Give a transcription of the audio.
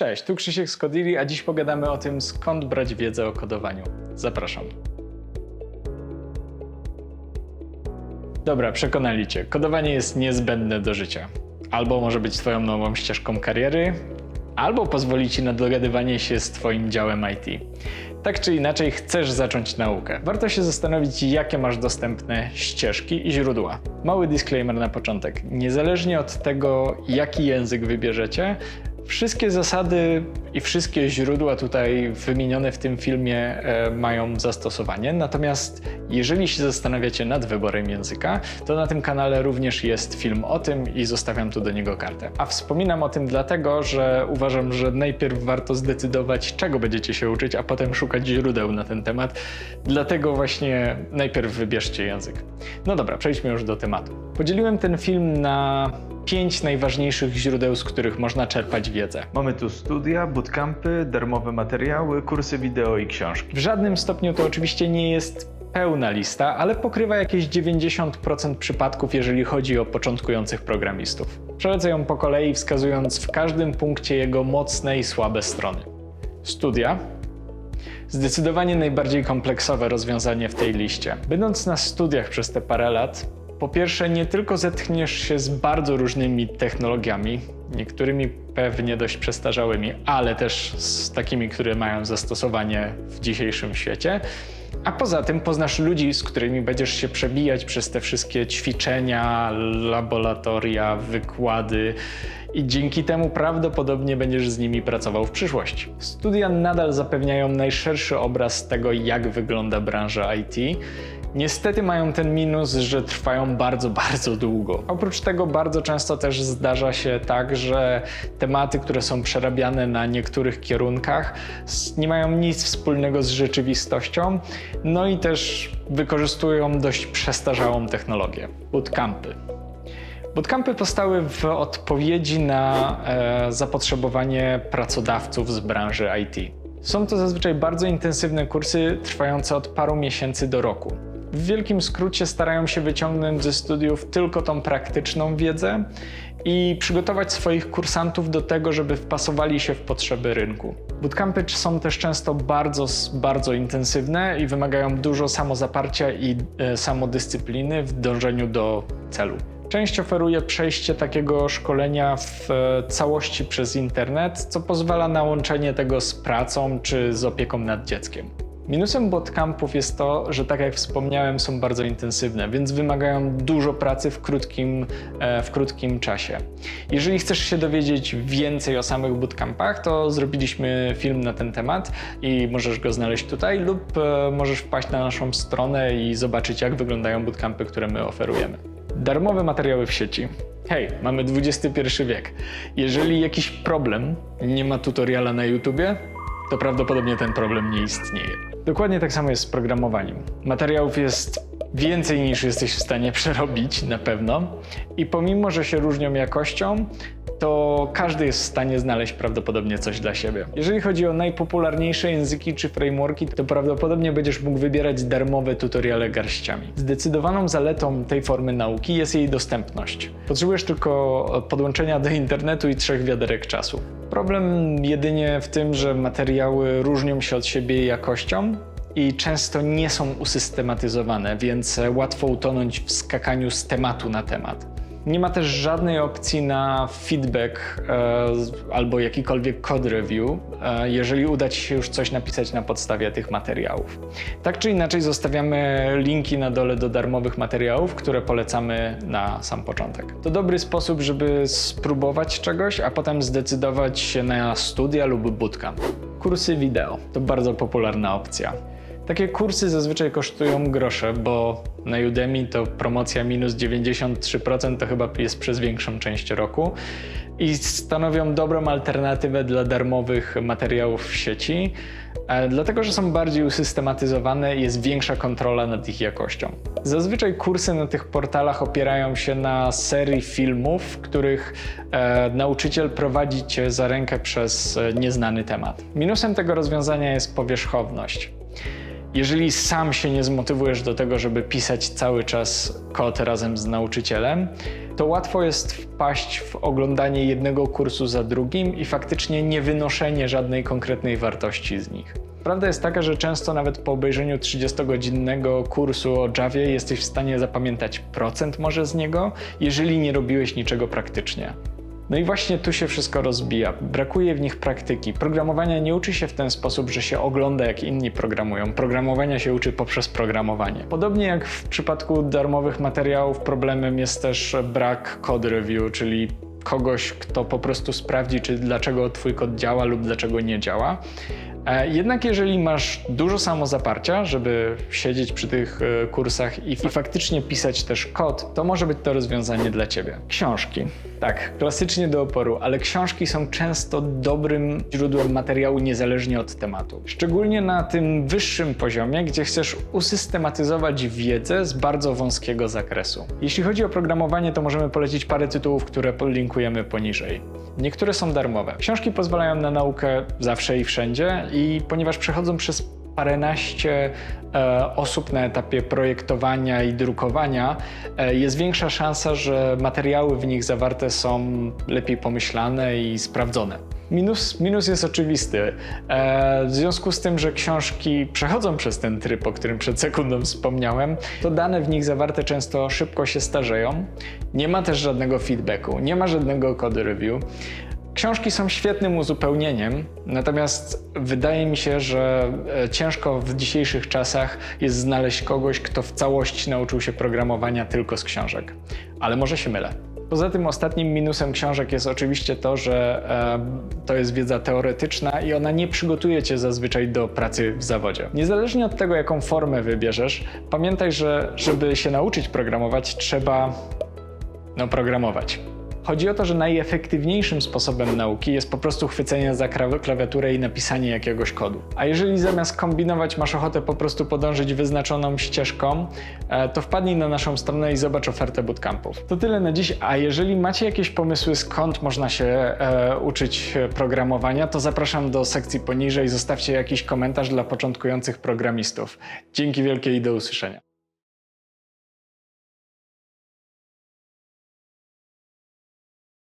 Cześć, tu Krzysiek z Kodili, a dziś pogadamy o tym, skąd brać wiedzę o kodowaniu. Zapraszam. Dobra, przekonali cię. Kodowanie jest niezbędne do życia. Albo może być twoją nową ścieżką kariery, albo pozwoli ci na dogadywanie się z twoim działem IT. Tak czy inaczej, chcesz zacząć naukę. Warto się zastanowić, jakie masz dostępne ścieżki i źródła. Mały disclaimer na początek. Niezależnie od tego, jaki język wybierzecie, Wszystkie zasady i wszystkie źródła tutaj wymienione w tym filmie e, mają zastosowanie. Natomiast jeżeli się zastanawiacie nad wyborem języka, to na tym kanale również jest film o tym i zostawiam tu do niego kartę. A wspominam o tym dlatego, że uważam, że najpierw warto zdecydować, czego będziecie się uczyć, a potem szukać źródeł na ten temat. Dlatego właśnie najpierw wybierzcie język. No dobra, przejdźmy już do tematu. Podzieliłem ten film na pięć najważniejszych źródeł, z których można czerpać wiedzę. Mamy tu studia, bootcampy, darmowe materiały, kursy wideo i książki. W żadnym stopniu to oczywiście nie jest pełna lista, ale pokrywa jakieś 90% przypadków, jeżeli chodzi o początkujących programistów. Przelecę ją po kolei, wskazując w każdym punkcie jego mocne i słabe strony. Studia. Zdecydowanie najbardziej kompleksowe rozwiązanie w tej liście. Będąc na studiach przez te parę lat, po pierwsze, nie tylko zetkniesz się z bardzo różnymi technologiami, niektórymi pewnie dość przestarzałymi, ale też z takimi, które mają zastosowanie w dzisiejszym świecie. A poza tym poznasz ludzi, z którymi będziesz się przebijać przez te wszystkie ćwiczenia, laboratoria, wykłady i dzięki temu prawdopodobnie będziesz z nimi pracował w przyszłości. Studia nadal zapewniają najszerszy obraz tego, jak wygląda branża IT. Niestety mają ten minus, że trwają bardzo, bardzo długo. Oprócz tego bardzo często też zdarza się tak, że tematy, które są przerabiane na niektórych kierunkach, nie mają nic wspólnego z rzeczywistością, no i też wykorzystują dość przestarzałą technologię. Bootcampy. Bootcampy powstały w odpowiedzi na e, zapotrzebowanie pracodawców z branży IT. Są to zazwyczaj bardzo intensywne kursy trwające od paru miesięcy do roku. W wielkim skrócie starają się wyciągnąć ze studiów tylko tą praktyczną wiedzę i przygotować swoich kursantów do tego, żeby wpasowali się w potrzeby rynku. Bootcampy są też często bardzo, bardzo intensywne i wymagają dużo samozaparcia i e, samodyscypliny w dążeniu do celu. Część oferuje przejście takiego szkolenia w e, całości przez internet, co pozwala na łączenie tego z pracą czy z opieką nad dzieckiem. Minusem bootcampów jest to, że tak jak wspomniałem, są bardzo intensywne, więc wymagają dużo pracy w krótkim, e, w krótkim czasie. Jeżeli chcesz się dowiedzieć więcej o samych bootcampach, to zrobiliśmy film na ten temat i możesz go znaleźć tutaj lub e, możesz wpaść na naszą stronę i zobaczyć, jak wyglądają bootcampy, które my oferujemy. Darmowe materiały w sieci. Hej, mamy XXI wiek. Jeżeli jakiś problem nie ma tutoriala na YouTubie, to prawdopodobnie ten problem nie istnieje. Dokładnie tak samo jest z programowaniem. Materiałów jest więcej niż jesteś w stanie przerobić, na pewno. I pomimo, że się różnią jakością, to każdy jest w stanie znaleźć prawdopodobnie coś dla siebie. Jeżeli chodzi o najpopularniejsze języki czy frameworki, to prawdopodobnie będziesz mógł wybierać darmowe tutoriale garściami. Zdecydowaną zaletą tej formy nauki jest jej dostępność. Potrzebujesz tylko podłączenia do internetu i trzech wiaderek czasu. Problem jedynie w tym, że materiały różnią się od siebie jakością i często nie są usystematyzowane, więc łatwo utonąć w skakaniu z tematu na temat. Nie ma też żadnej opcji na feedback e, albo jakikolwiek code review, e, jeżeli uda Ci się już coś napisać na podstawie tych materiałów. Tak czy inaczej, zostawiamy linki na dole do darmowych materiałów, które polecamy na sam początek. To dobry sposób, żeby spróbować czegoś, a potem zdecydować się na studia lub bootcamp. Kursy wideo to bardzo popularna opcja. Takie kursy zazwyczaj kosztują grosze, bo na Udemy to promocja minus 93% to chyba jest przez większą część roku i stanowią dobrą alternatywę dla darmowych materiałów w sieci, e, dlatego że są bardziej usystematyzowane i jest większa kontrola nad ich jakością. Zazwyczaj kursy na tych portalach opierają się na serii filmów, w których e, nauczyciel prowadzi cię za rękę przez e, nieznany temat. Minusem tego rozwiązania jest powierzchowność. Jeżeli sam się nie zmotywujesz do tego, żeby pisać cały czas kod razem z nauczycielem, to łatwo jest wpaść w oglądanie jednego kursu za drugim i faktycznie nie wynoszenie żadnej konkretnej wartości z nich. Prawda jest taka, że często nawet po obejrzeniu 30-godzinnego kursu o Javie jesteś w stanie zapamiętać procent może z niego, jeżeli nie robiłeś niczego praktycznie. No i właśnie tu się wszystko rozbija. Brakuje w nich praktyki. Programowania nie uczy się w ten sposób, że się ogląda, jak inni programują. Programowania się uczy poprzez programowanie. Podobnie jak w przypadku darmowych materiałów, problemem jest też brak code review, czyli kogoś, kto po prostu sprawdzi, czy dlaczego Twój kod działa lub dlaczego nie działa. E, Jednak jeżeli masz dużo samozaparcia, żeby siedzieć przy tych e, kursach i, faktycznie pisać też kod, to może być to rozwiązanie dla Ciebie. Książki. Tak, klasycznie do oporu, ale książki są często dobrym źródłem materiału niezależnie od tematu. Szczególnie na tym wyższym poziomie, gdzie chcesz usystematyzować wiedzę z bardzo wąskiego zakresu. Jeśli chodzi o programowanie, to możemy polecić parę tytułów, które podlinkujemy poniżej. Niektóre są darmowe. Książki pozwalają na naukę zawsze i wszędzie i ponieważ przechodzą przez paręnaście e, osób na etapie projektowania i drukowania, e, jest większa szansa, że materiały w nich zawarte są lepiej pomyślane i sprawdzone. Minus, minus jest oczywisty. E, w związku z tym, że książki przechodzą przez ten tryb, o którym przed sekundą wspomniałem, to dane w nich zawarte często szybko się starzeją. Nie ma też żadnego feedbacku, nie ma żadnego code review. Książki są świetnym uzupełnieniem, natomiast wydaje mi się, że e, ciężko w dzisiejszych czasach jest znaleźć kogoś, kto w całości nauczył się programowania tylko z książek. Ale może się mylę. Poza tym ostatnim minusem książek jest oczywiście to, że e, to jest wiedza teoretyczna i ona nie przygotuje cię zazwyczaj do pracy w zawodzie. Niezależnie od tego, jaką formę wybierzesz, pamiętaj, że żeby się nauczyć programować, trzeba no, programować. Chodzi o to, że najefektywniejszym sposobem nauki jest po prostu chwycenie za klawiaturę i napisanie jakiegoś kodu. A jeżeli zamiast kombinować masz ochotę po prostu podążyć wyznaczoną ścieżką, e, to wpadnij na naszą stronę i zobacz ofertę bootcampów. To tyle na dziś, a jeżeli macie jakieś pomysły skąd można się e, uczyć programowania, to zapraszam do sekcji poniżej, zostawcie jakiś komentarz dla początkujących programistów. Dzięki wielkie i do usłyszenia.